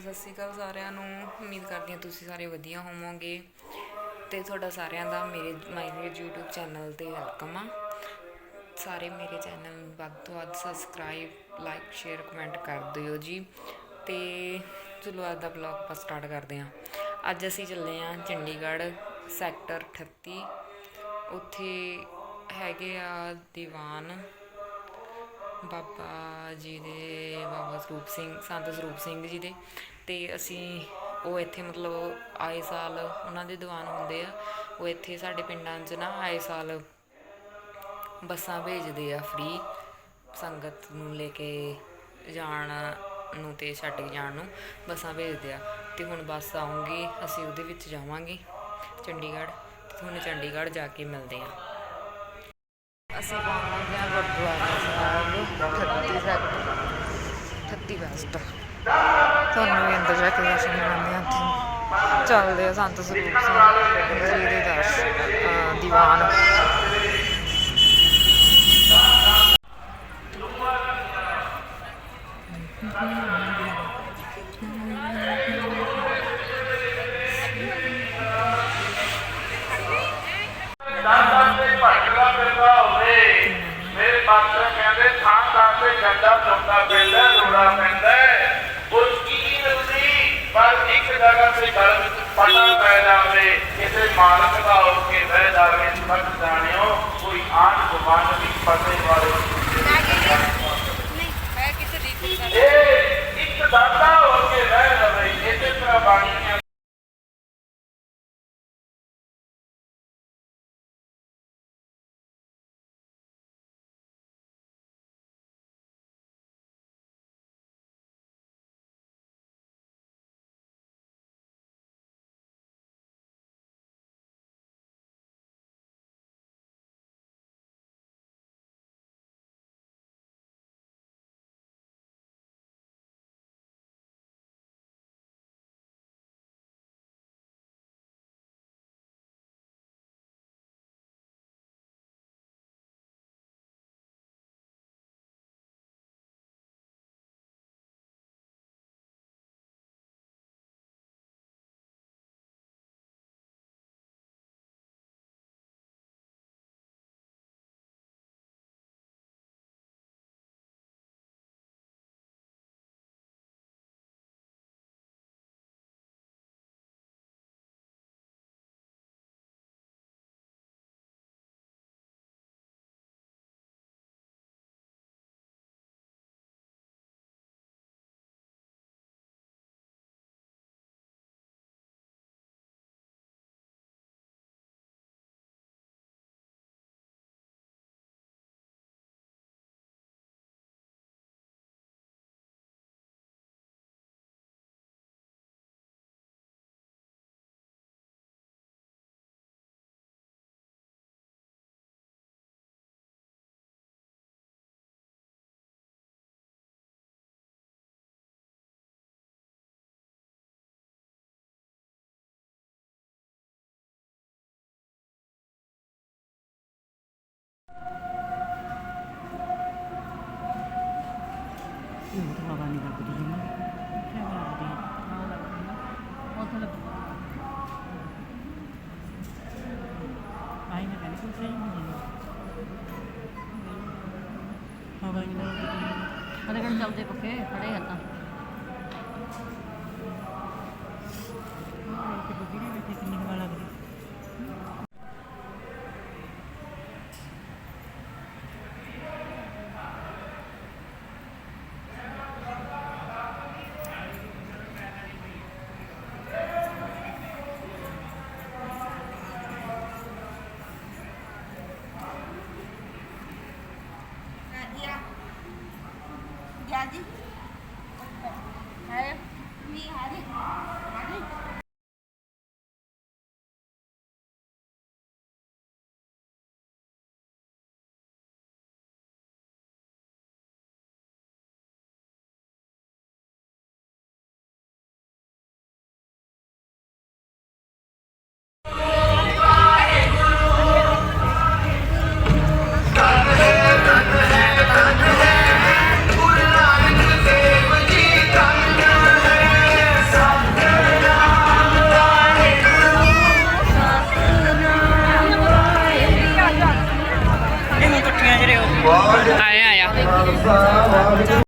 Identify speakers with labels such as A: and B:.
A: ਸਤਿ ਸ਼੍ਰੀ ਅਕਾਲ ਸਾਰਿਆਂ ਨੂੰ। ਉਮੀਦ ਕਰਦੀ ਹਾਂ ਤੁਸੀਂ ਸਾਰੇ ਵਧੀਆ ਹੋਵੋਗੇ ਤੇ ਤੁਹਾਡਾ ਸਾਰਿਆਂ ਦਾ ਮੇਰੇ, ਮਾਈ YouTube ਚੈਨਲ ਤੇ ਵੈਲਕਮ ਆ। ਸਾਰੇ ਮੇਰੇ ਚੈਨਲ ਨੂੰ ਵੱਧ ਤੋਂ ਵੱਧ ਸਬਸਕ੍ਰਾਈਬ ਲਾਈਕ ਸ਼ੇਅਰ ਕਮੈਂਟ ਕਰ ਦਿਓ ਜੀ। ਤੇ ਚਲੋ ਅੱਜ ਦਾ ਬਲੌਗ ਆਪਾਂ ਸਟਾਰਟ ਕਰਦੇ ਹਾਂ। ਅੱਜ ਅਸੀਂ ਚੱਲੇ ਹਾਂ ਚੰਡੀਗੜ੍ਹ ਸੈਕਟਰ 38 ਉੱਥੇ ਹੈਗੇ ਆ ਦੀਵਾਨ ਬਾਬਾ ਜੀ ਦੇ ਬਾਬਾ ਸਰੂਪ ਸਿੰਘ, ਸੰਤ ਸਰੂਪ ਸਿੰਘ ਜੀ ਦੇ। ਤੇ ਅਸੀਂ ਉਹ ਇੱਥੇ ਮਤਲਬ ਆਏ ਸਾਲ ਉਹਨਾਂ ਦੇ ਦੀਵਾਨ ਹੁੰਦੇ ਆ। ਉਹ ਇੱਥੇ ਸਾਡੇ ਪਿੰਡਾਂ 'ਚ ਨਾ ਆਏ ਸਾਲ ਬੱਸਾਂ ਭੇਜਦੇ ਆ ਫ੍ਰੀ ਸੰਗਤ ਨੂੰ ਲੈ ਕੇ ਜਾਣ ਨੂੰ ਤੇ ਛੱਡ ਕੇ ਜਾਣ ਨੂੰ ਬੱਸਾਂ ਭੇਜਦੇ ਆ। ਤੇ ਹੁਣ ਬੱਸ ਆਉਂਗੀ ਅਸੀਂ ਉਹਦੇ ਵਿੱਚ ਜਾਵਾਂਗੇ ਚੰਡੀਗੜ੍ਹ। ਤੇ ਤੁਹਾਨੂੰ ਚੰਡੀਗੜ੍ਹ ਜਾ ਕੇ ਮਿਲਦੇ ਆ। ਅਸੀਂ ਪਹੁੰਚਦੇ ਹਾਂ ਗੁਰਦੁਆਰਾ ਸਾਹਿਬ 38 ਸੈਕਟਰ 38 ਵੈਸਟ ਤੁਹਾਨੂੰ ਵੀ ਅੰਦਰ ਜਾ ਕੇ ਦਰਸ਼ਨ ਕਰਾਉਂਦੇ ਹਾਂ ਉੱਥੇ ਚੱਲਦੇ ਆ ਸੰਤ ਸਰੂਪ ਸਿੰਘ ਜੀ ਦੇ ਦਰਸ਼ਨ ਦੀਵਾਨ
B: ਆਣ ਗੁਮਾਨ ਦੀ ਇਹ ਇੱਕ ਦਾਦਾ ਹੋ ਕੇ ਰਹਿ ਜਾਵੇ ਇਸੇ ਤਰ੍ਹਾਂ ਬਾਣੀ ਹੁਣ ਤਾਂ ਹਵਾ ਨਹੀਂ ਲੱਗਦੀ ਜਮਾ ਕਿੱਥੇ ਹਵਾ ਲੱਗਦੀ ਹਾਂ ਲੱਗਦੀ ਨਾ ਉੱਥੇ ਲੱਗਦੀ ਆਈ ਨਾ ਕਹਿੰਦੇ ਕੋਈ ਸਹੀ ਨਹੀਂ ਹਵਾ ਹੀ ਨਹੀਂ ਲੱਗਦੀ। ਅਰੇ ਕਿਹੜੇ ਚੱਲਦੇ ਪੱਕੇ ਖੜੇ ਹੱਥਾਂ Hadi.
A: ਆਇਆ ਆਇਆ।